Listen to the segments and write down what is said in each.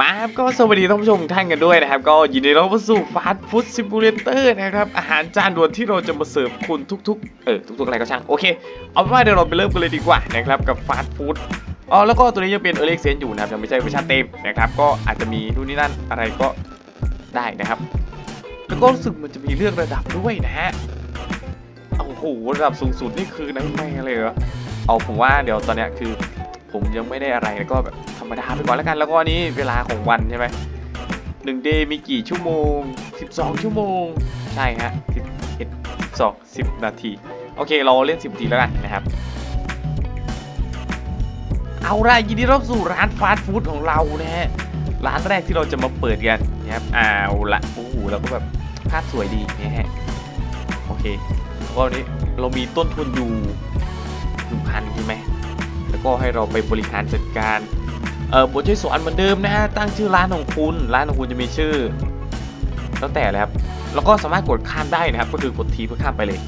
มาครับก็สวัสดีท่านผู้ชมท่านกันด้วยนะครับ ก็ยินดีต้อนรับสู่ฟาสต์ฟู้ดซิมูเลเตอร์นะครับ อาหารจานด่วนที่เราจะมาเสิร์ฟคุณทุกๆ เออ ทุกๆ อะไรก็ช่าง โอเค เอาเป็นว่าเดี๋ยวเราไปเริ่มกันเลยดีกว่านะครับ กับฟาสต์ฟู้ดอ๋อ แล้วก็ตัวนี้ยังเป็นเอเล็กเซนอยู่นะครับ ยังไม่ใช่เวอร์ชันเต็มนะครับ ก็อาจจะมีนู่นนี่นั่นอะไรก็ได้นะครับ แล้วก็รู้สึกมันจะมีเรื่องระดับด้วยนะฮะโอ้โหระดับสูงสุดนี่คือไหนไม่เลยเหรอเอาผมว่าเดี๋ยวตอนเนี้ยคือ ผมยังไม่ได้อะไรแล้วก็แบบธรรมดาไปก่อนแล้วกัน แล้วก็นี้เวลาของวันใช่ไหมหนึ่งเดย์มีกี่ชั่วโมง 12 ชั่วโมง ใช่ฮะ11 2 10 นาที โอเค เราเล่น 10 นาทีแล้วกันนะครับ เอาละยินดีรับสู่ร้านฟาสต์ฟู้ดของเรานะฮะ ร้านแรกที่เราจะมาเปิดกันนะครับเอาละโอ้โหเราก็แบบภาพสวยดีนะฮะ โอเคแล้วก็นนี้เรามีต้นทุนอยู่หนึ่งพันใช่ไหม แล้วก็ให้เราไปบริหารจัดการเอ่อบทช่วยสอนเหมือนเดิมนะฮะตั้งชื่อร้านของคุณ ร้านของคุณจะมีชื่อ แล้วแต่เลยครับแล้วก็สามารถกดข้ามได้นะครับ ก็คือกดทีเพื่อข้ามไปเลย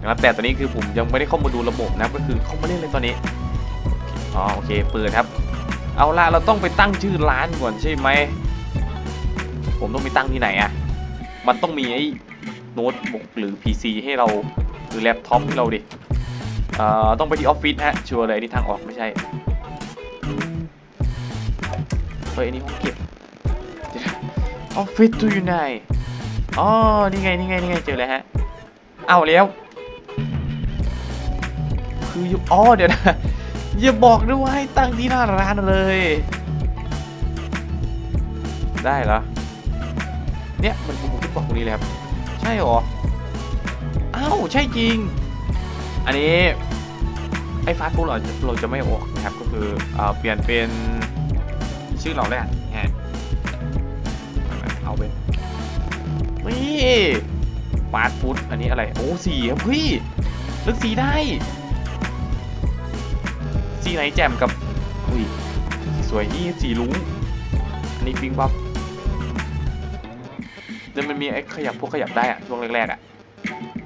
นะครับแต่ตอนนี้คือผมยังไม่ได้เข้ามาดูระบบนะก็คือเข้ามาเล่นเลยตอนนี้อ๋อโอเคเปิดครับ เอาละเราต้องไปตั้งชื่อร้านก่อนใช่ไหมผมต้องไปตั้งที่ไหนอะมันต้องมีไอ้โน้ตบุ๊กหรือ PC ให้เราหรือแล็ปท็อปให้เราดิ อ่อต้องไปที่ออฟฟิศฮะ ชัวร์เลยนี่ทางออกไม่ใช่ เฮ้ยอันนี้ห้องเก็บออฟฟิศตัวอยู่ไหนอ๋อ นี่ไง นี่ไง นี่ไง เจอแล้วฮะ เอาแล้ว คืออยู่อ๋อ เดี๋ยวนะ อย่าบอกด้วยว่าให้ตั้งที่หน้าร้านเลย ได้เหรอ เนี่ย มันผมขึ้นบอกตรงนี้เลยครับ ใช่หรอ อ้าว ใช่จริง อันนี้ไอ้ฟาสต์ฟู้ดเราเราจะไม่ออกนะครับก็คือเอเปลี่ยนเป็นชื่อเราแล้วฮะเอาเป็นนี่ฟาสต์ฟู้ดอันนี้อะไรโอ้สีครับพี่เลือกสีได้ สีไหนแจ่มกับอุ้ยสวยนี่สีลุ้งอันนี้ปิงบับเดี๋ยวมันมีไอ้ขยับพวกขยับได้อะช่วงแรกๆอะ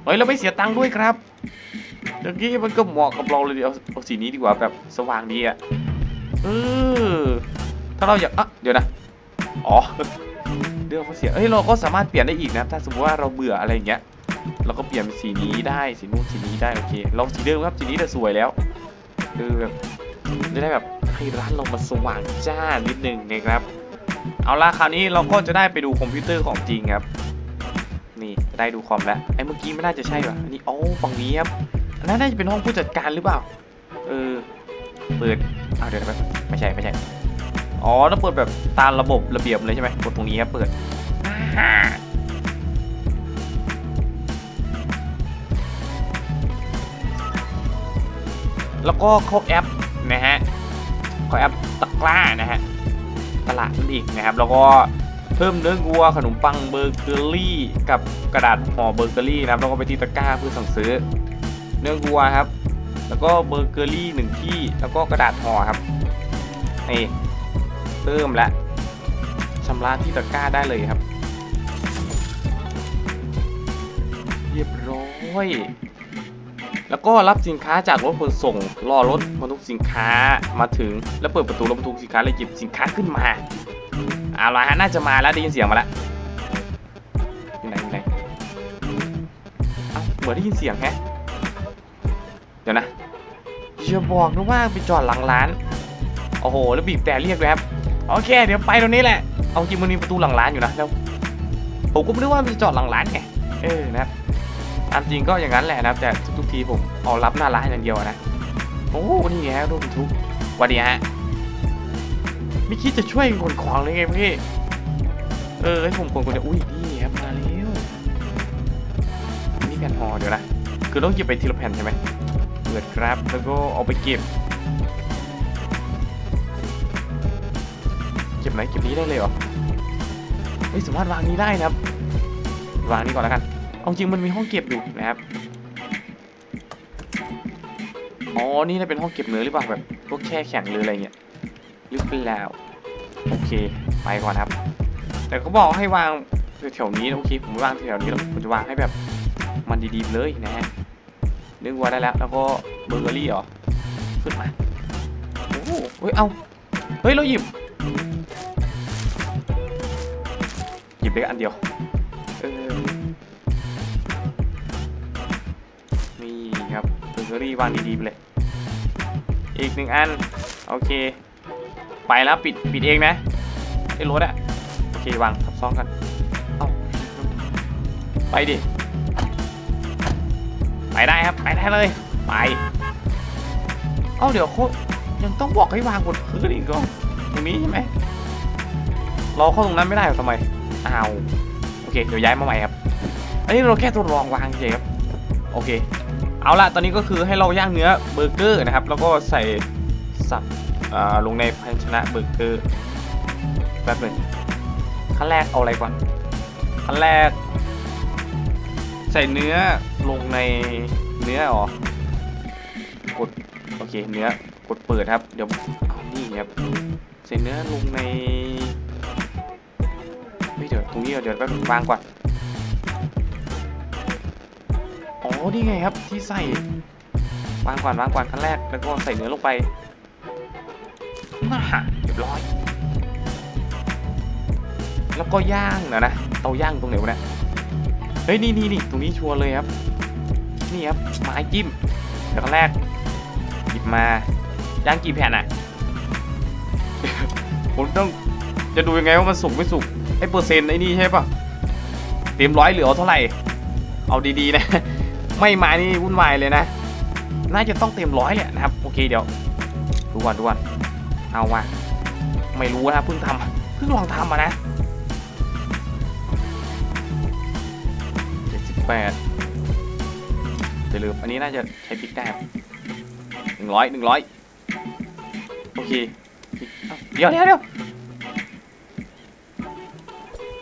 เฮ้ยเราไม่เสียตังค์ด้วยครับ เมื่อกี้มันก็เหมาะกับเราเลยเอาเอาสีนี้ดีกว่าแบบสว่างดีอะเออถ้าเราอยากอะเดี๋ยวนะอ๋อเดี๋ยวมาเสียเอ้ยเราก็สามารถเปลี่ยนได้อีกนะ ถ้าสมมติว่าเราเบื่ออะไรอย่างเงี้ย เราก็เปลี่ยนเป็นสีนี้ได้สีนู้นสีนี้ได้โอเค เราสีเดิมครับสีนี้แต่สวยแล้วคือแบบจะได้แบบให้ร้านเรามาสว่างจ้านิดนึงนะครับ เอาละคราวนี้เราก็จะได้ไปดูคอมพิวเตอร์ของจริงครับ นี่ได้ดูคอมแล้วไอ้เมื่อกี้ไม่น่าจะใช่ป่ะอันนี้อ๋อฝั่งนี้ครับ อันนั้นน่าจะเป็นห้องผู้จัดการหรือเปล่า เออ เปิดอ้าวเดี๋ยวแป๊บไม่ใช่ไม่ใช่ อ๋อต้องเปิดแบบตามระบบระเบียบเลยใช่ไหมกดตรงนี้ครับเปิดแล้วก็เข้าแอปนะฮะเข้าแอปตะกร้านะฮะตลาดนั่นเองนะครับ แล้วก็เพิ่มเนื้อวัวขนมปังเบอร์เกอรี่ กับกระดาษห่อเบอร์เกอรี่นะครับแล้วก็ไปที่ตะกร้าเพื่อสั่งซื้อ เนื้อวัวครับ แล้วก็เบอร์เกอรี่หนึ่งที่ แล้วก็กระดาษห่อครับนี่เริ่มแล้วชำระที่ตะกร้าได้เลยครับ เรียบร้อย แล้วก็รับสินค้าจากรถขนส่ง รอรถบรรทุกสินค้ามาถึง แล้วเปิดประตูรถบรรทุกสินค้าแล้วหยิบสินค้าขึ้นมาเอาละฮะน่าจะมาแล้วได้ยินเสียงมาแล้วอยู่ไหนอยู่ไหนเอ้าเหมือนได้ยินเสียงแฮะ ดี๋ยวนะอย่าบอกนะว่าไปจอดหลังร้าน โอ้โห แล้วบีบแต่เรียกเลยครับโอเค เดี๋ยวไปตรงนี้แหละ เอาจริงมันมีประตูหลังร้านอยู่นะแล้วผมก็ไม่รู้ว่ามันจะจอดหลังร้านไง เออนะครับตามจริงก็อย่างนั้นแหละนะครับ แต่ทุกๆทีผมเอารับหน้าร้านอย่างเดียวนะ โอ้นี่ไงรูปบรรทุกวัสดีฮะ ไม่คิดจะช่วยขนของเลยไงพี่ เออให้ผมขนคนเดียวอุ้ยนี่ครับมาแล้วนี่แผ่นห่อเดี๋ยวนะ คือต้องเก็บไปทีละแผ่นใช่ไหม เปิดครับแล้วก็เอาไปเก็บ เก็บไหนเก็บนี้ได้เลยเหรอเฮ้ยสามารถวางนี้ได้นะครับ วางนี้ก่อนแล้วกัน เอาจริงมันมีห้องเก็บอยู่นะครับ อ๋อ นี่น่าเป็นห้องเก็บเนื้อหรือเปล่าแบบพวกแช่แข็งหรืออะไรเงี้ยหรือเปล่าโอเค ไปก่อนครับ แต่เขาบอกให้วางแถวๆนี้นะโอเค ผมวางแถวๆนี้หรอกผมจะวางให้แบบมันดีๆเลยนะฮะ นื้อวัวได้แล้ว แล้วก็เบเกอรี่เหรอ ขึ้นมา โอ้โหเฮ้ย เอา เฮ้ย เราหยิบ หยิบได้อันเดียว เออ นี่ครับ เบเกอรี่วางดีๆไปเลย อีกหนึ่งอัน โอเค ไปแล้วปิดปิดเองนะไอ้รถอะโอเควางทับซ้อนกัน เอาไปดิ ไปได้ครับ ไปได้เลย ไป เอ้าเดี๋ยวเขายังต้องบอกให้วางบนพื้นอีกก็ตรงนี้ใช่ไหมเราเข้าตรงนั้นไม่ได้หรอทำไมอ้าวโอเคเดี๋ยวย้ายมาใหม่ครับ อันนี้เราแค่ทดลองวางเฉยครับโอเค เอาละตอนนี้ก็คือให้เราย่างเนื้อเบอร์เกอร์นะครับ แล้วก็ใส่สับลงในภาชนะเบอร์เกอร์แป๊บหนึ่งขั้นแรกเอาอะไรก่อนขั้นแรก ใส่เนื้อ ลงในเนื้ออ๋อกดโอเคเนื้อกดเปิดครับ เดี๋ยวเอานี่ครับใส่เนื้อลงในไม่เดี๋ยวตรงนี้เดี๋ยวแป๊บวางก่อนอ๋อนี่ไงครับที่ใส่วางก่อนวางก่อนขั้นแรกแล้วก็ใส่เนื้อลงไปน่าเรียบร้อย แล้วก็ย่างนะนะเตาย่างตรงไหนวะเนี่ยเฮ้ยนี่นี่นี่ตรงนี้ชัวร์เลยครับ นี่ครับไม้จิ้มเดี๋ยวขั้นแรกหยิบมาย่างกี่แผ่นอะ ผมต้องจะดูยังไงว่ามันสุกไม่สุกไอ้เปอร์เซ็นต์ไอ้นี่ใช่ปะเต็มร้อยเหลือเอาเท่าไหร่ เอาดีๆนะ ไม่มานี่วุ่นวายเลยนะ น่าจะต้องเต็มร้อยแหละนะครับ โอเคเดี๋ยวดูก่อนดูก่อนเอาว่ะไม่รู้นะเพิ่งทำเพิ่งลองทำมานะเจ็ดสิบแปด อย่าลืมอันนี้น่าจะใช้พริกได้หนึ่งร้อยหนึ่งร้อยโอเคพริกเอ้าเดี๋ยวเดี๋ยวเดี๋ยว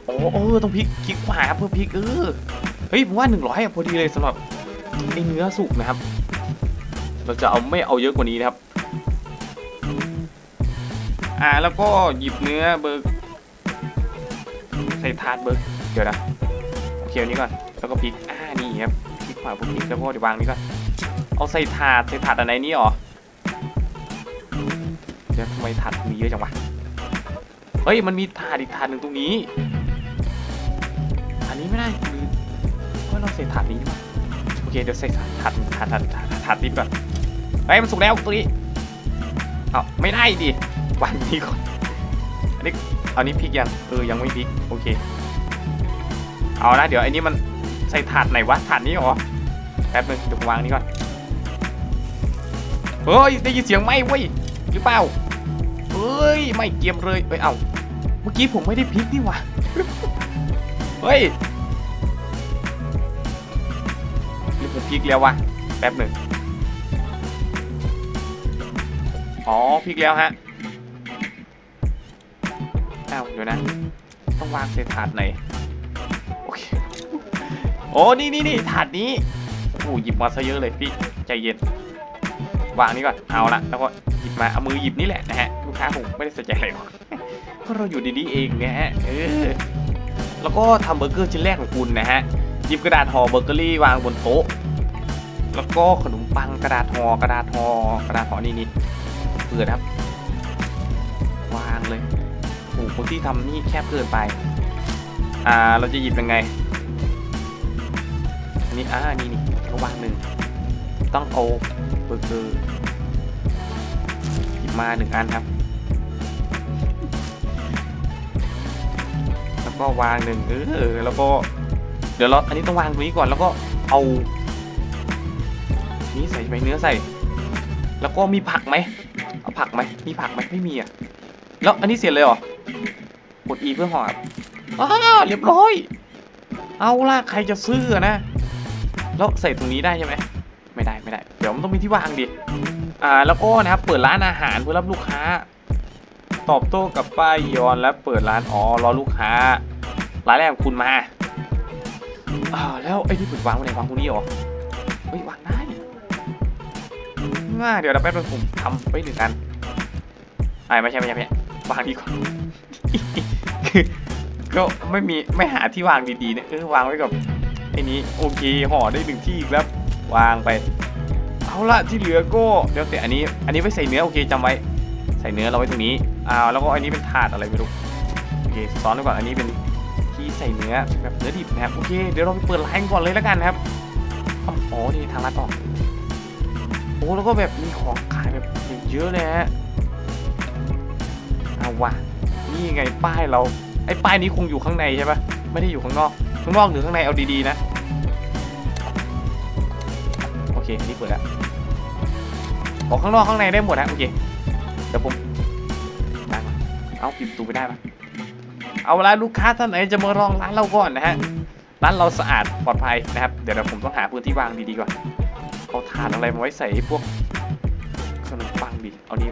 โอ้เออต้องพริกคลิกขวาเพื่อพริกเออเฮ้ยผมว่าหนึ่งร้อยอะพอดีเลยสำหรับไอเนื้อสุกนะครับ เราจะเอาไม่เอาเยอะกว่านี้นะครับ อ่าแล้วก็หยิบเนื้อเบอร์ใส่ถาดเบอร์เดี๋ยวนะโอเคอันนี้ก่อนแล้วก็พลิกอ่านี่ครับ พลิกขวาพลิกแล้วก็เดี๋ยววางนี้ก่อนเอาใส่ถาดใส่ถาดอันไหนนี่หรอเดี๋ยวทำไมถาดมีเยอะจังวะเฮ้ยมันมีถาดอีกถาดหนึ่งตรงนี้ อันนี้ไม่ได้ลืมว่าเราใส่ถาดนี้ดีกว่าโอเคเดี๋ยวใส่ถาดถาดถาดถาดถาดถาดนี้ก่อนเฮ้ยมันสุกแล้วตัวนี้เอาไม่ได้ดิวางนี้ก่อนอันนี้เอานี้พลิกยังเออยังไม่พลิกโอเค เอานะเดี๋ยวไอ้นี่มันใส่ถาดไหนวะถาดนี้หรอ ป๊บนึงเดี๋ยววางนี้ก่อนเฮ้ยได้ยินเสียงไหมเว้ยหรือเปล่าเฮ้ยไม่เกียมเลยเอ้ยเอาเมื่อกี้ผมไม่ได้พลิกนี่หวะเฮ้ยหรือผมพลิกแล้ววะแป๊บหนึ่งอ๋อพลิกแล้วฮะอ้าวเดี๋ยวนะ ต้องวางใส่ถาดไหนโอเคโอ้นี่นี่นี่ถาดนี้ อ้หยิบมาซะเยอะเลยพี่ใจเย็น วางนี่ก่อนเอาละแล้วก็หยิบมาเอามือหยิบนี่แหละนะฮะลูกค้าผมไม่ได้สนใจอะไรหรอกเพราะเราอยู่ดีๆเองนะฮะเออแล้วก็ทำเบอร์เกอร์ชิ้นแรกของคุณนะฮะหยิบกระดาษห่อเบอร์เกอรี่วางบนโต๊ะ แล้วก็ขนมปังกระดาษห่อกระดาษห่อกระดาษห่อนี่นี่เปิดครับ วางเลยโอ้โหคนที่ทำนี่แคบเกินไปอ่าเราจะหยิบยังไงอันนี้อ่านี่นี่ ระวางหนึ่งต้องเอเบอร์เกอร์หยิบมาหนึ่งอันครับ แล้วก็วางหนึ่งเออแล้วก็เดี๋ยวเราอันนี้ต้องวางตรงนี้ก่อนแล้วก็เอานี่ใส่ไปเนื้อใส่ แล้วก็มีผักไหมเอาผักไหมมีผักไหมไม่มีอะแล้วอันนี้เสร็จเลยเหรอกด E เพื่อหอบอ้าเรียบร้อย เอาล่ะใครจะซื้อนะ แล้วใส่ตรงนี้ได้ใช่ไหมไม่ได้ไม่ได้ เดี๋ยวมันต้องมีที่วางดิอ่าแล้วก็นะครับเปิดร้านอาหารเพื่อรับลูกค้า ตอบโต้กับป้ายยอนและเปิดร้านอ๋อรอลูกค้าร้านแรกของคุณมาอ่าแล้วไอ้ที่ผมวางไว้ไหนวางตรงนี้หรอเฮ้ยวางได้ง่าเดี๋ยวเราแป๊บนึงผมทำไปหนึ่งอันอ่าไม่ใช่ไม่ใช่ไม่ใช่วางดีกว่าคือก็ไม่มีไม่หาที่วางดีๆเนี่ยเออวางไว้กับ อ้นี้โอเคห่อได้หนึ่งที่อีกแล้ววางไป เอาละที่เหลือก็เดี๋ยวแต่อันนี้ อันนี้ไว้ใส่เนื้อโอเคจำไว้ ใส่เนื้อเราไว้ตรงนี้อ้าวแล้วก็อันนี้เป็นถาดอะไรไม่รู้โอเคซ้อนไว้ก่อนอันนี้เป็นที่ใส่เนื้อแบบเนื้อดิบนะครับโอเคเดี๋ยวเราไปเปิดร้านก่อนเลยแล้วกันนะครับอ๋อนี่ทางลัดออกโอ้แล้วก็แบบมีของขายแบบเยอะเลยฮะเอาว่ะนี่ไงป้ายเราไอ้ป้ายนี้คงอยู่ข้างในใช่ปะไม่ได้อยู่ข้างนอก ข้างนอกหรือข้างในเอาดีๆนะ โอเคนี่เปิดแล้วออกข้างนอกข้างในได้หมดฮะโอเคเดี๋ยวผมได้มาเอาปิดประตูไปได้ปะเอาละลูกค้าท่านไหนจะมาลองร้านเราก่อนนะฮะร้านเราสะอาดปลอดภัยนะครับ เดี๋ยวเราผมต้องหาพื้นที่วางดีๆก่อนเอาถาดอะไรมาไว้ใส่พวกขนมปังดีเอานี้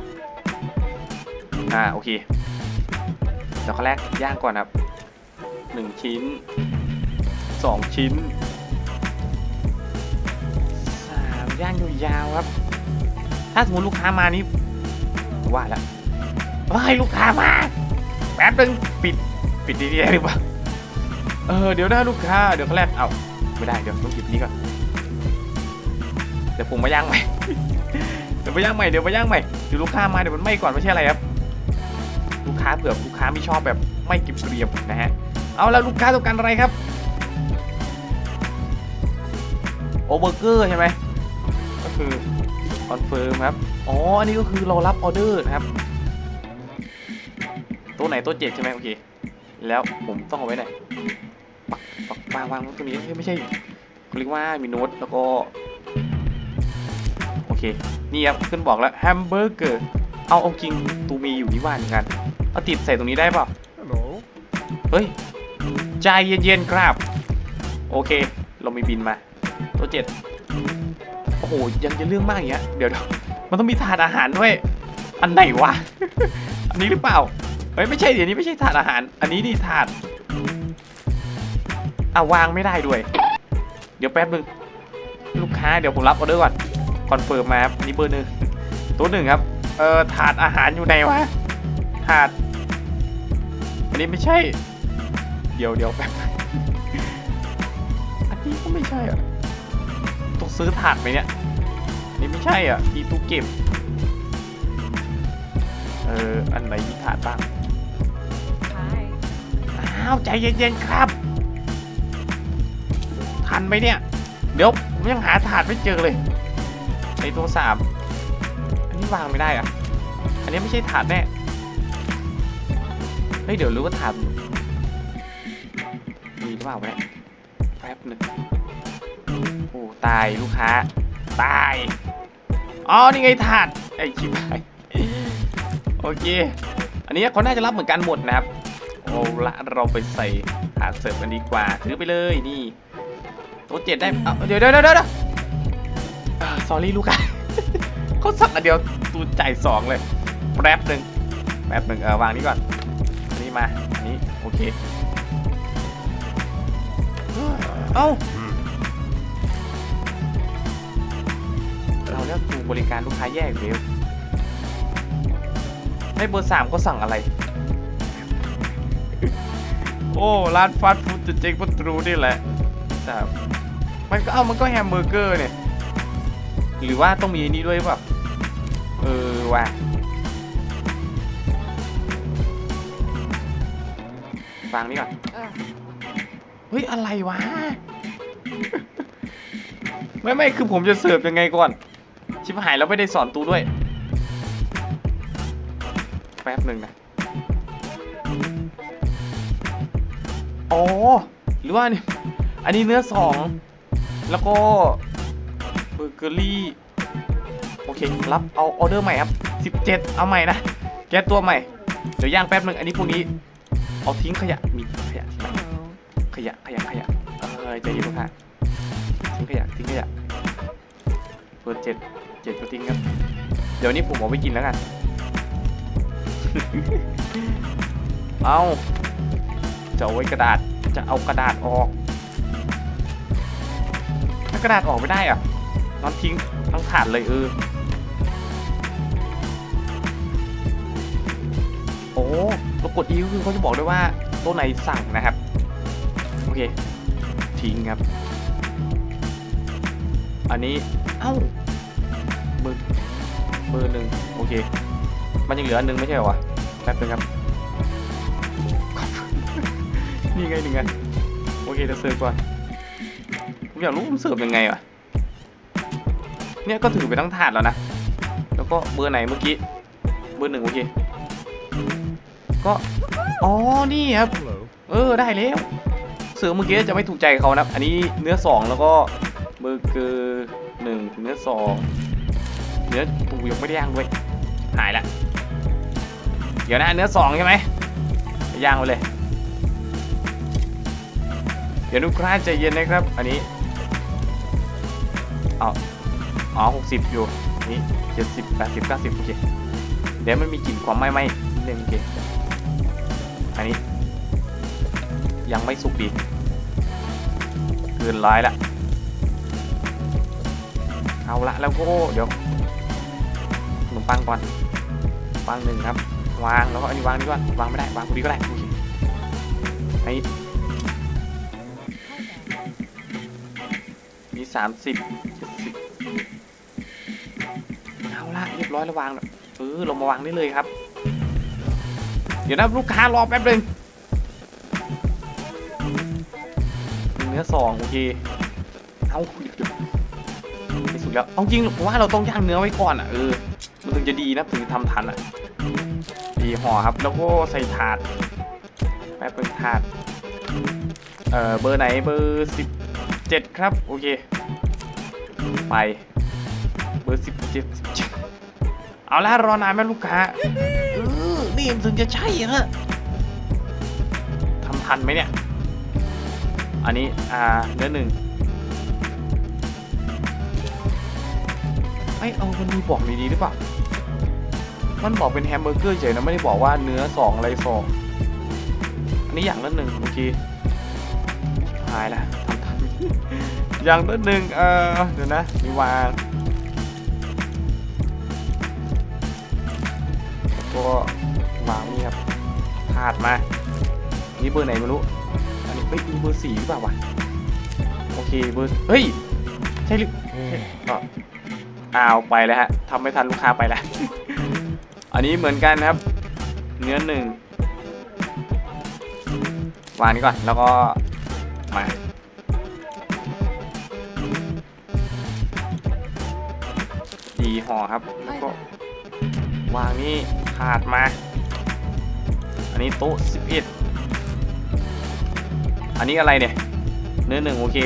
อ่าโอเคเดี๋ยวข้อแรกย่างก่อนครับหนึ่งชิ้น สองชิ้นสามย่างยาวๆครับ ถ้าสมมติลูกค้ามานี่ว่าแล้วเฮ้ยลูกค้ามาแป๊บนึงปิดปิดดีๆหรือเปล่าเออเดี๋ยวนะลูกค้าเดี๋ยวเขาแรกเอาไม่ได้เดี๋ยวต้องหยิบนี้ก่อนเดี๋ยวผมมาย่างใหม่เดี๋ยวมาย่างใหม่เดี๋ยวมาย่างใหม่เดี๋ยวลูกค้ามาเดี๋ยวมันไหม้ก่อนไม่ใช่อะไรครับ ลูกค้าเผื่อลูกค้าไม่ชอบแบบไม่เก็บเรียบนะฮะเอาแล้วลูกค้าต้องการอะไรครับ เบอร์เกอร์ใช่ไหมก็คือคอนเฟิร์มครับ อ๋อ อันนี้ก็คือเรารับออเดอร์นะครับ ตัวไหนตัวเจ็ดใช่ไหมโอเค แล้วผมต้องเอาไว้ไหนปักปักวางวางตรงนี้เฮ้ยไม่ใช่เขาเรียกว่ามีโน้ตแล้วก็ โอเค นี่ครับขึ้นบอกแล้วแฮมเบอร์เกอร์ เอาเอาจริงตูมีอยู่นี่ว่าเหมือนกัน เอาติดใส่ตรงนี้ได้เปล่า Hello. เฮ้ยใจเย็นๆครับ โอเค เรามีบินมา ตัวเจ็ดโอ้โหยังจะเรื่องมากอย่างเงี้ยเดี๋ยวเดี๋ยวมันต้องมีถาดอาหารด้วย อันไหนวะ อันนี้หรือเปล่าเฮ้ยไม่ใช่เดี๋ยวนี้ไม่ใช่ถาดอาหาร อันนี้นี่ถาดอะวางไม่ได้ด้วย เดี๋ยวแป๊บนึงลูกค้าเดี๋ยวผมรับออเดอร์ก่อนคอนเฟิร์มมาครับอันนี่เบอร์หนึ่งตัวหนึ่งครับเอ่อถาดอาหารอยู่ไหนวะถาด อันนี้ไม่ใช่ เดี๋ยวเดี๋ยวแป๊บอันนี้ก็ไม่ใช่อะ ซื้อถาดไหมเนี่ยอันนี้ไม่ใช่อะมีตู้เก็บ เออ อันไหนมีถาดบ้าง Hi. อ้าว ใจเย็นๆครับ ทันไหมเนี่ย เดี๋ยว ผมยังหาถาดไม่เจอเลย ในตัวสามอันนี้วางไม่ได้อะอันนี้ไม่ใช่ถาดแน่ เฮ้ย เดี๋ยวรู้ว่าถาดมีหรือเปล่าวะเนี่ยแป๊บหนึง โอ้ตายลูกค้า ตาย อ๋อ นี่ไงถาดไอ้ชิบหายโอเค อันนี้เขาน่าจะรับเหมือนกันหมดนะครับเอาละเราไปใส่ถาดเสิร์ฟกันดีกว่า ถือไปเลยนี่โต๊ะเจ็ดได้เดี๋ยวเดี๋ยวเดี๋ยวเดี๋ยวสอรี่ลูกค้าเขาสั่งอันเดียวตูจ่ายสองเลยแป๊บหนึ่งแป๊บหนึ่งเออวางนี้ก่อนนนี้มา นี้โอเค เอ้า เราเลือกดูบริการลูกค้าแยกเดียวให้เบอร์สามเขาสั่งอะไร โอ้ร้านฟาสต์ฟู้ดจะเจ๊งประตูนี่แหละแต่มันก็เอามันก็แฮมเบอร์เกอร์เนี่ย หรือว่าต้องมีอันนี้ด้วยหรือเปล่าเออว่ะฟังนี่ก่อน Ugh. เฮ้ย อะไรวะ ไม่ไม่คือผมจะเสิร์ฟยังไงก่อน ชิบหายแล้วไม่ได้สอนตูด้วย แป๊บหนึ่งนะ อ๋อ หรือว่านี่อันนี้เนื้อสอง แล้วก็เบอร์เกอรี่ โอเค รับเอาออเดอร์ใหม่ครับ 17 เอาใหม่นะ แก้ตัวใหม่ เดี๋ยวย่างแป๊บหนึ่งอันนี้พวกนี้ เอาทิ้งขยะ มีขยะที่ไหนขยะ ขยะ ขยะเออใจเย็นลูกค้าทิ้งขยะ ทิ้งขยะ เปิดเจ็ดเจ็ดก็ทิ้งครับ เดี๋ยวนี้ผมเอาไปกินแล้วกัน เอาจะเอาไว้กระดาษ จะเอากระดาษออกถ้ากระดาษออกไม่ได้อะนอนทิ้งทั้งถาดเลยเออ โอ้แล้วกดอีก็คือเขาจะบอกด้วยว่าตัวไหนสั่งนะครับ โอเค ทิ้งครับ อันนี้เอ้าเบอร์เบอร์หนึ่งโอเค มันยังเหลืออันหนึงไม่ใช่เหรอวะแป๊บนึงครับ นี่ไงหนึ่งไงโอเคเดี๋ยวเสิร์ฟก่อนผมอยากรู้มันเสิร์ฟยังไงวะเนี่ยก็ถือไปทั้งถาดแล้วนะ แล้วก็เบอร์ไหนเมื่อกี้ เบอร์หนึ่งโอเค ก็ อ๋อ นี่ครับ เออ ได้แล้ว เสือเมื่อกี้จะไม่ถูกใจเขานะครับอันนี้เนื้อสองแล้วก็เบอร์เกอร์ หนึ่งเนื้อสองเนื้อตูยังไม่ได้ย่างด้วยหายละเดี๋ยวนะเนื้อสองใช่ไหมย่างไปเลย เดี๋ยวลูกค้าใจเย็นนะครับ อันนี้เอาอ๋อหกสิบอยู่นี่เจ็ดสิบแปดสิบเก้าสิบโอเคเดี๋ยวมันมีกลิ่นความไหม้ไหม้นิดนึงโอเคอันนี้ ยังไม่สุกดีเกินร้อยละ เอาละแล้วก็เดี๋ยวขนมปังก่อนปังหนึ่งครับ วางแล้วก็อันนี้วางนี่ก่อนวางไม่ได้วางพอดีก็ได้โอเคอันนี้มีสามสิบเจ็ดสิบเอาละเรียบร้อยแล้ววางเออเรามาวางได้เลยครับ เดี๋ยวนะลูกค้ารอแป๊บหนึ่งเนื้อสองโอเคเอาเดี๋ยว แล้วเอาจริงผมว่าเราต้องย่างเนื้อไว้ก่อนอะเออมันถึงจะดีนะถึงทำทันอะดีห่อครับ แล้วก็ใส่ถาดแป๊บเป็นถาดเอ่อเบอร์ไหนเบอร์สิบเจ็ดครับ โอเค ไปเบอร์สิบเจ็ดสิบเจ็ดเอาละรอนานไหมลูกค้าเออนี่มันถึงจะใช่ฮะทำทันไหมเนี่ย อันนี้ อ่าเนื้อหนึ่ง อยเอามันมีบอกดีๆหรือเปล่า มันบอกเป็นแฮมเบอร์เกอร์เฉยนะไม่ได้บอกว่าเนื้อสองอะไรสองอันนี้อย่างละหนึ่งโอเคหายละทำทันอย่างละหนึ่งเออเดี๋ยวนะมีวางก็วางนี่ครับถาดมา นี่เบอร์ไหนไม่รู้ อันนี้เฮ้ยมีเบอร์สี่หรือเปล่าวะ โอเคเบอร์ เฮ้ย ใช่หรือใช่ อ้าวไปแล้วฮะทำไม่ทันลูกค้าไปแล้ว อันนี้เหมือนกันนะครับ เนื้อหนึ่งวางนี้ก่อนแล้วก็มาดีห่อครับแล้วก็วางนี่ขาดมา อันนี้โต๊ะ11อันนี้อะไรเนี่ยเนื้อหนึ่งโอเค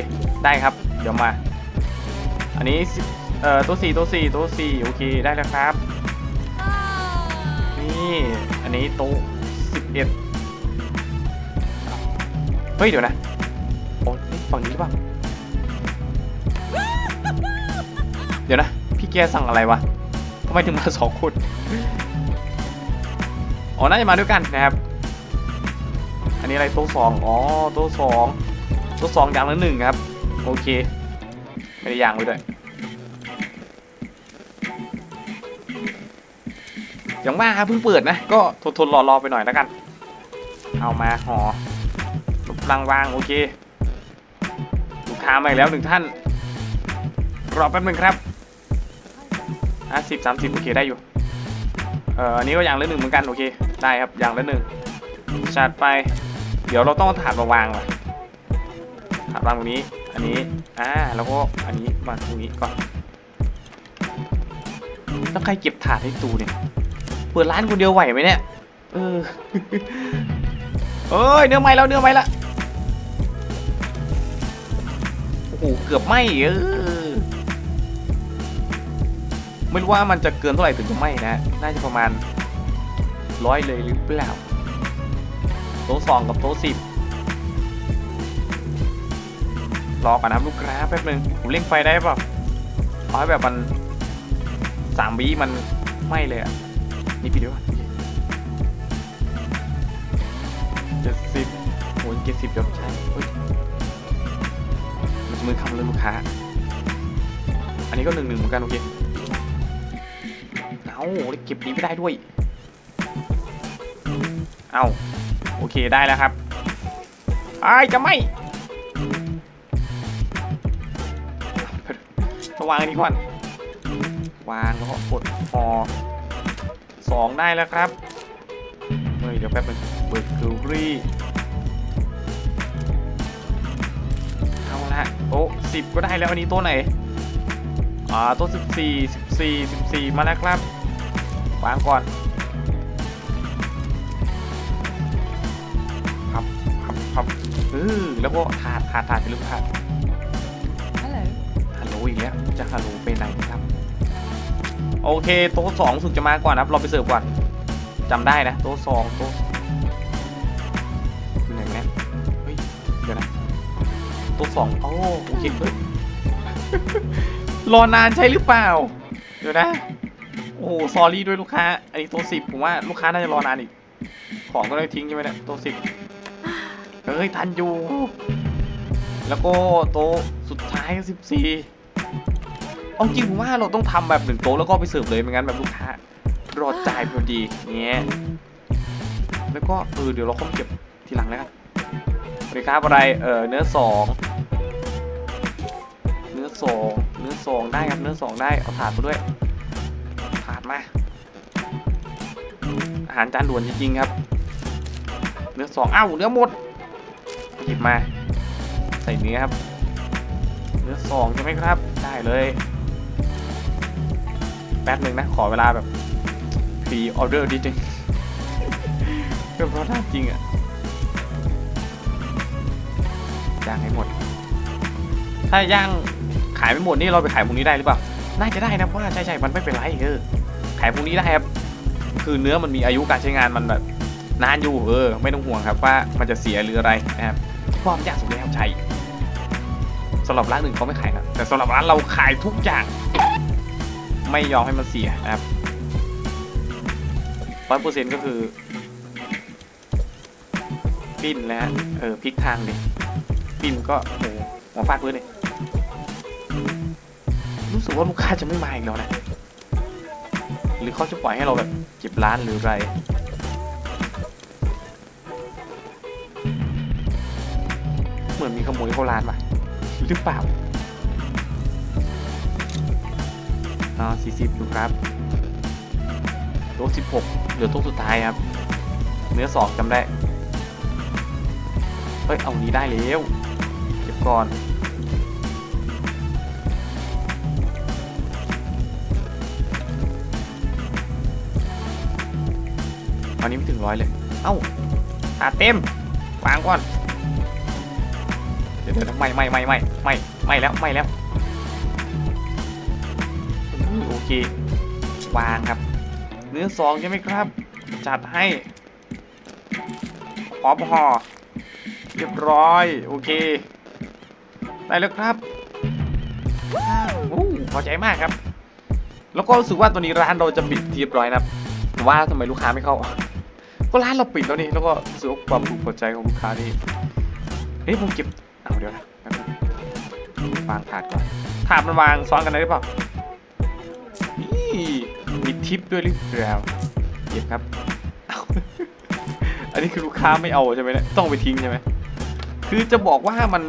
ได้ครับ เดี๋ยวมา อันนี้สิ เอ่อต๊ะสี่ต๊ะสี่ต๊ะสี่โอเคได้แล้วครับ นี่อันนี้โต๊ะ11เอ็ดเฮ้ยเดี๋ยวนะโอ้ฝั่งนี้หรือเปล่าเดี๋ยวนะ พี่แกสั่งอะไรวะทำไมถึงมาสองคนอ๋อน่าจะมาด้วยกันนะครับ อันนี้อะไรโต๊ะสองอ๋อโต๊ะสองโต๊ะสองอย่างละหนึ่งครับ โอเค ไม่ได้ย่างไว้ด้วย อย่างว่าครับเพิ่งเปิดนะ ก็ทนทนรอรอๆไปหน่อยแล้วกัน เอามาห่อรูปรังวางโอเค ลูกค้ามาอีกแล้วหนึ่งท่าน รอแป๊บนึงครับห้าสิบสามสิบโอเคได้อยู่ เอ่ออันนี้ก็อย่างละหนึ่งเหมือนกันโอเค ได้ครับอย่างละหนึ่งจัดไป เดี๋ยวเราต้องถาดมาวางว่ะถาดวางตรงนี้ อันนี้ อ่า แล้วก็อันนี้วางตรงนี้ก่อน แล้วใครเก็บถาดให้ตูเนี่ย เปิดร้านคนเดียวไหวไหมเนี่ย เออเอ้ยเนื้อไหมแล้วเนื้อไหมละโอ้โหเกือบไหมเออไม่รู้ว่ามันจะเกินเท่าไหร่ถึงจะไหมนะน่าจะประมาณร้อยเลยหรือเปล่าโต๊ะสองกับโต๊ะสิบรอก่อนนะลูกค้าแป๊บนึงผมเร่งไฟได้เปล่าเอาให้แบบมันสามวิมันไหมเลยอะ นี่พี่เดียวเจ็ดสิบโอ้ยเจ็ดสิบเดี๋ยวใช่เฮ้ยมันจะมือคำเลยลูกค้า อันนี้ก็หนึ่งหนึ่งเหมือนกันโอเค เอาเก็บนี้ไม่ได้ด้วย เอาโอเคได้แล้วครับไอ้จะไม่ต้องวางอันนี้ก่อน วางแล้วก็กดพอ 2 ได้แล้วครับ เฮ้ย เดี๋ยวแป๊บนึงเบิร์ดคิวรี่เอาละโอ้สิบก็ได้แล้วอันนี้ตัวไหน อ่าตัวสสสสิิบบี่สิบสี่มาแล้วครับวางก่อนพับพับพับเออแล้วก็ถาดถาดถาดจะลืกถาดฮัลโหลฮัลโหลอีกแล้ว จะฮัลโหลไปไหนครับ โอเคโต๊ะสองสึกจะมาก่อนะครับ เราไปเสิร์ฟก่อนจำได้นะ โต๊ะสองโต๊ะอยู่ไหนเนี่ยเฮ้ยเดี๋ยวนะโต๊ะสองโอ้โอเคเฮ้ยรอนานใช่หรือเปล่า เดี๋ยวนะ โอ้โหซอรี่ด้วยลูกค้าไอ้โต๊ะสิบผมว่าลูกค้าน่าจะรอนานอีก ของก็เลยทิ้งใช่ไหมเนี่ยโต๊ะสิบเฮ้ยทันอยู่ แล้วก็โต๊ะสุดท้ายสิบสี่ เอาจริงผมว่าเราต้องทำแบบหนึ่งโต๊ะแล้วก็ไปเสิร์ฟเลยไม่งั้นแบบลูกค้ารอจ่ายพอดีเงี้ยแล้วก็เออเดี๋ยวเราค่อยเก็บทีหลังแล้วกันบริการอะไรเออเนื้อสองเนื้อสองเนื้อสองได้ครับเนื้อสองได้เอาถาดมาด้วยถาดมาอาหารจานด่วนจริงๆครับ เนื้อสองอ้าวเนื้อหมดหยิบมา ใส่เนื้อครับ เนื้อสองใช่ไหมครับ ได้เลย ป๊บหนึ่งนะ ขอเวลาแบบพรีออเดอร์นิดนึงเพื่อเพราะน่าจริงอะย่างให้หมด ถ้าย่างขายไม่หมดนี่เราไปขายพรุ่งนี้ได้หรือเปล่า น่าจะได้นะเพราะว่าใช่ใช่มันไม่เป็นไรเออขายพรุ่งนี้ได้ครับ คือเนื้อมันมีอายุการใช้งานมันแบบนานอยู่เออ ไม่ต้องห่วงครับว่ามันจะเสียหรืออะไรนะครับความยากสุดแล้วใช่สำหรับร้านอื่นเขาไม่ขายครับแต่สำหรับร้านเราขายทุกอย่าง ไม่ยอมให้มันเสียนะครับร้อยเปอร์เซ็นต์ก็คือปิ้นแล้วเออพลิกทางดิปิ้นก็โอ้หหัวฟาดพื้นเลยรู้สึกว่าลูกค้าจะไม่มาอีกแล้วนะหรือเขาจะปล่อยให้เราแบบเก็บร้านหรือไรเหมือนมีขโมยเข้าร้านมาหรือเปล่า อ๋อสี่สิบอยู่ครับโต๊ะสิบหกเหลือโต๊ะสุดท้ายครับ เนื้อสองจำได้ เฮ้ย เอานี้ได้แล้วเก็บก่อนอันนี้ไม่ถึงร้อยเลย เอ้าอ่าเต็มวางก่อน เดี๋ยวเดี๋ยวไม่ไม่ไม่ไม่ไม่ไม่แล้วไม่แล้ว เค วางครับ เนื้อสองใช่ไหมครับ จัดให้พอมหอเรียบร้อย โอเค ได้แล้วครับอู้พอใจมากครับ แล้วก็รู้สึกว่าตัวนี้ร้านเราจะปิดเรียบร้อยนะครับว่าทำไมลูกค้าไม่เข้า ก็ร้านเราปิดแล้วนี่ แล้วก็รู้สึกความถูกพอใจของลูกค้านี่เฮ้ยผมเก็บเอาเดี๋ยวนะวางถาดก่อนถาดมันวางซ้อนกันได้หรือเปล่า มีทิปด้วยหรือเปล่าเก็บครับ อันนี้คือลูกค้าไม่เอาใช่ไหมเนี่ยต้องไปทิ้งใช่ไหมคือจะบอกว่ามัน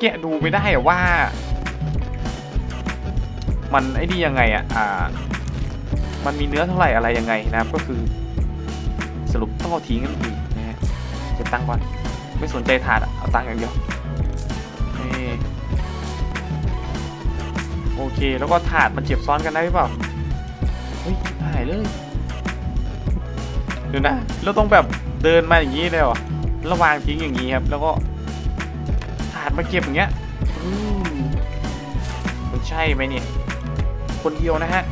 แกะดูไม่ได้อะว่า มันไอ้นี่ยังไงอะอ่า มันมีเนื้อเท่าไหร่อะไรยังไงนะครับก็คือสรุปต้องเอาทิ้งกันทีนะฮะเก็บตังค์ก่อนไม่สนใจถาดเอาตังค์อย่างเดียว โอเค แล้วก็ถาดมันเจ็บซ้อนกันได้หรือเปล่า เฮ้ยหายเลยเดี๋ยวนะ เราต้องแบบเดินมาอย่างนี้เลยเหรอระวางทิ้งอย่างนี้ครับ แล้วก็ถาดมาเก็บอย่างเงี้ยมันใช่ไหมเนี่ย คนเดียวนะฮะ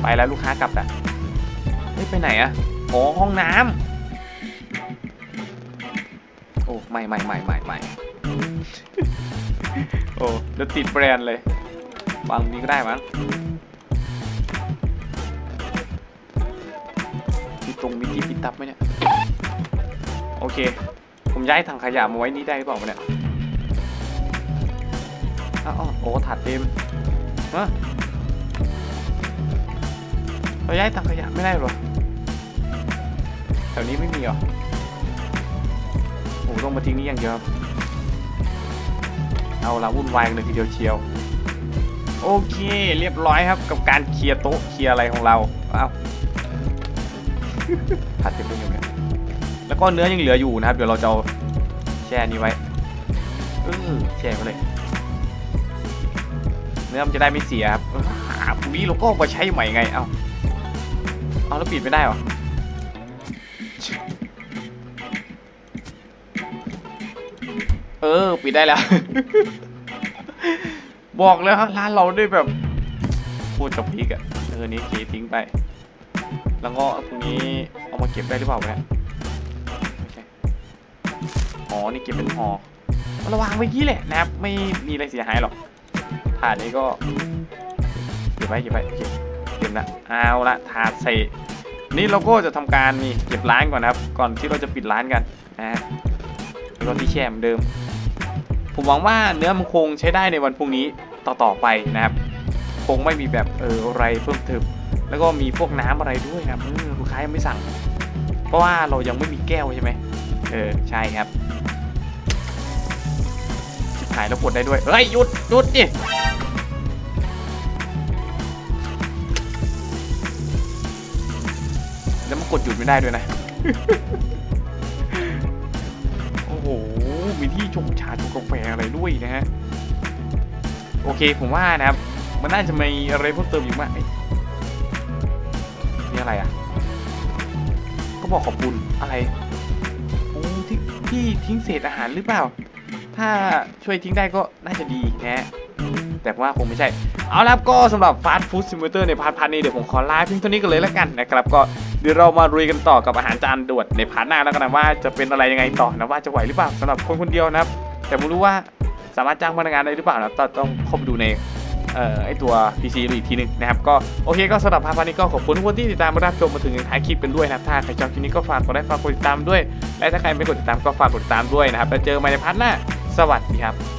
ไปแล้วลูกค้ากลับอะเฮ้ยไปไหนอะอ๋อห้องน้ำโอ้ ไม่ไม่ไม่ไม่ไม่โอ้เดี๋ยวติดแบรนด์เลย วางตรงนี้ก็ได้มั้งมีตรงมีที่ปิดตับไหมเนี่ย โอเค ผมย้ายถังขยะมาไว้นี่ได้หรือเปล่าเนี่ยอ้าวอ้าวโอ้ถาดเต็มฮะเราย้ายถังขยะไม่ได้หรอแถวนี้ไม่มีหรอโอ้โหต้องมาทิ้งนี่อย่างเดียวเอาละวุ่นวายกันเลยทีเดียวเชียว โอเค เรียบร้อยครับกับการเคลียร์โต๊ะเคลียร์อะไรของเราเอาผัดเต็มไปหมดเลยแล้วก็เนื้อยังเหลืออยู่นะครับ เดี๋ยวเราจะเอาแช่นี้ไว้เออแช่ไปเลย เนื้อมันจะได้ไม่เสียครับเออหาพรุ่งนี้เราก็มาใช้ใหม่ไง เอาเอาแล้วปิดไม่ได้เหรอเออปิดได้แล้ว บอกแล้วฮะร้านเราได้แบบพูดกับพริกอะเออนี่เคทิ้งไป แล้วก็ตรงนี้เอามาเก็บได้หรือเปล่าเนี่ยไม่ใช่อ๋อนี่เก็บเป็นหอระวังไว้ยี่แหละนะครับไม่มีอะไรเสียหายหรอกถาดนี้ก็เก็บไว้เก็บไว้เก็บเก็บละเอาละถาดใส่นี่เราก็จะทำการนี่เก็บร้านก่อนนะครับ ก่อนที่เราจะปิดร้านกันนะฮะแล้วก็ที่แช่เหมือนเดิม ผมหวังว่าเนื้อมันคงใช้ได้ในวันพรุ่งนี้ ต่อๆไปนะครับ คงไม่มีแบบเอออะไรเพิ่มเติมแล้วก็มีพวกน้ำอะไรด้วยนะครับเออลูกค้ายังไม่สั่ง เพราะว่าเรายังไม่มีแก้วใช่ไหมเออใช่ครับชิบหายแล้วกดได้ด้วยเฮ้ยหยุดหยุดดิแล้วมันกดหยุดไม่ได้ด้วยนะ โอ้โห มีที่ชงชาชงกาแฟอะไรด้วยนะฮะ โอเคผมว่านะครับ มันน่าจะมีอะไรเพิ่มเติมอยู่มากนี่อะไรอะ ก็บอกขอบคุณอะไรโอ้ที่ที่ทิ้งเศษอาหารหรือเปล่า ถ้าช่วยทิ้งได้ก็น่าจะดีนะฮะแต่ว่าคงไม่ใช่ เอาละครับก็สำหรับฟาสต์ฟู้ดซิมูเลเตอร์ในพาร์ทพาร์ทนี้เดี๋ยวผมขอลาเพียงเท่านี้กันเลยแล้วกันนะครับ ก็เดี๋ยวเรามารุยกันต่อกับอาหารจานด่วนในพาร์ทหน้าแล้วกันนะว่าจะเป็นอะไรยังไงต่อนะว่าจะไหวหรือเปล่าสำหรับคนคนเดียวนะครับ แต่ไม่รู้ว่า สามารถจ้างพนักงานได้หรือเปล่านะต้องเข้าไปดูในเอ่อไอตัว PC ดูอีกทีหนึงนะครับก็โอเคก็สำหรับพาร์ทพนี้ก็ขอบคุณทุกคนที่ติดตามมารับชมมาถึงท้ายคลิปกันด้วยนะครับถ้าใครชอบคลิปนี้ก็ฝากกดไลค์ฝากกดติดตามด้วย และถ้าใครไม่กดติดตามก็ฝากกดติดตามด้วยนะครับแล้วเจอกันใหม่ในพาร์ทหน้าสวัสดีครับ